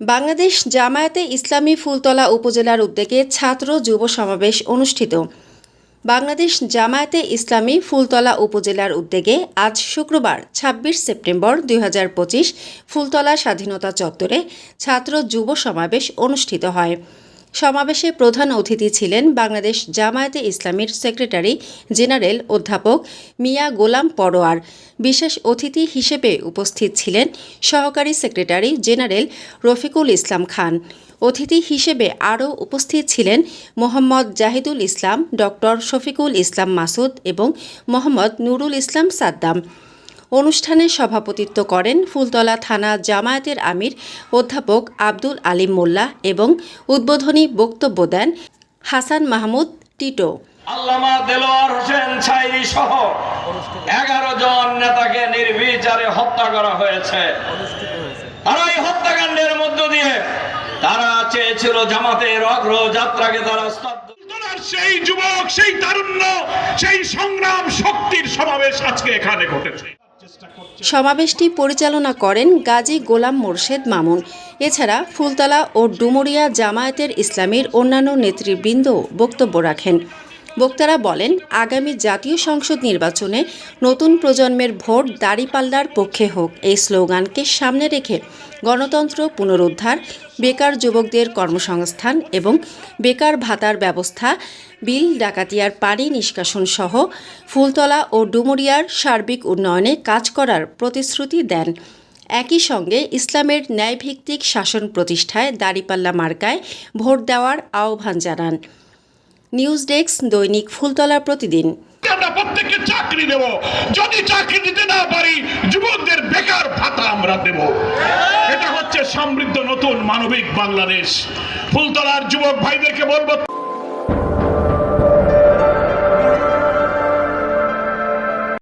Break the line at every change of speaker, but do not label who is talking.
বাংলাদেশ জামায়াতে ইসলামী ফুলতলা উপজেলার উদ্যোগে ছাত্র যুব সমাবেশ অনুষ্ঠিত। বাংলাদেশ জামায়াতে ইসলামী ফুলতলা উপজেলার উদ্যোগে আজ শুক্রবার ২৬ সেপ্টেম্বর দুই হাজার পঁচিশ ফুলতলা স্বাধীনতা চত্বরে ছাত্র যুব সমাবেশ অনুষ্ঠিত হয়। সমাবেশে প্রধান অতিথি ছিলেন বাংলাদেশ জামায়াতে ইসলামীর সেক্রেটারি জেনারেল অধ্যাপক মিয়া গোলাম পরোয়ার। বিশেষ অতিথি হিসেবে উপস্থিত ছিলেন সহকারী সেক্রেটারি জেনারেল রফিকুল ইসলাম খান। অতিথি হিসেবে আরও উপস্থিত ছিলেন মোহাম্মদ জাহিদুল ইসলাম, ডক্টর শফিকুল ইসলাম মাসুদ এবং মোহাম্মদ নুরুল ইসলাম সাদ্দাম। অনুষ্ঠানে সভাপতিত্ব করেন ফুলতলা থানা জামায়াতের আমির অধ্যাপক আব্দুল আলিম মোল্লা এবং উদ্বোধনী বক্তব্য দেন হাসান মাহমুদ, টিটো।
আল্লামা দেলোয়ার হোসেন ছাইরি সহ এগারো জন নেতাকে নির্বিচারে হত্যা করা হয়েছে। আর এই হত্যাকাণ্ডের মধ্য দিয়ে তারা চেয়েছিল জামাতের অগ্রযাত্রাকে তারা
সেই যুবক, সেই তারুণ্য, সেই সংগ্রাম, শক্তির সমাবেশ আজকে এখানে ঘটেছে।
সমাবেশটি পরিচালনা করেন গাজী গোলাম মোর্শেদ মামুন। এছাড়া ফুলতলা ও ডুমুরিয়া জামায়াতের ইসলামীর অন্যান্য নেতৃবৃন্দ বক্তব্য রাখেন। বক্তারা বলেন, আগামী জাতীয় সংসদ নির্বাচনে নতুন প্রজন্মের ভোট দাড়িপাল্লার পক্ষে হোক। এই স্লোগানকে সামনে রেখে গণতন্ত্র পুনরুদ্ধার, বেকার যুবকদের কর্মসংস্থান এবং বেকার ভাতার ব্যবস্থা, বিল, ডাকাতিয়ার পানি নিষ্কাশন সহ ফুলতলা ও ডুমুরিয়ার সার্বিক উন্নয়নে কাজ করার প্রতিশ্রুতি দেন। একই সঙ্গে ইসলামের ন্যায়ভিত্তিক শাসন প্রতিষ্ঠায় দাড়িপাল্লা মার্কায় ভোট দেওয়ার আহ্বান জানান। নিউজ ডেস্ক দৈনিক ফুলতলা প্রতিদিন।
আমরা প্রত্যেককে চাকরি দেব। যদি চাকরি দিতে না পারি, যুবকদের বেকার ভাতা আমরা দেব। এটা হচ্ছে সমৃদ্ধ নতুন মানবিক বাংলাদেশ। ফুলতলার যুবক ভাইদেরকে বলব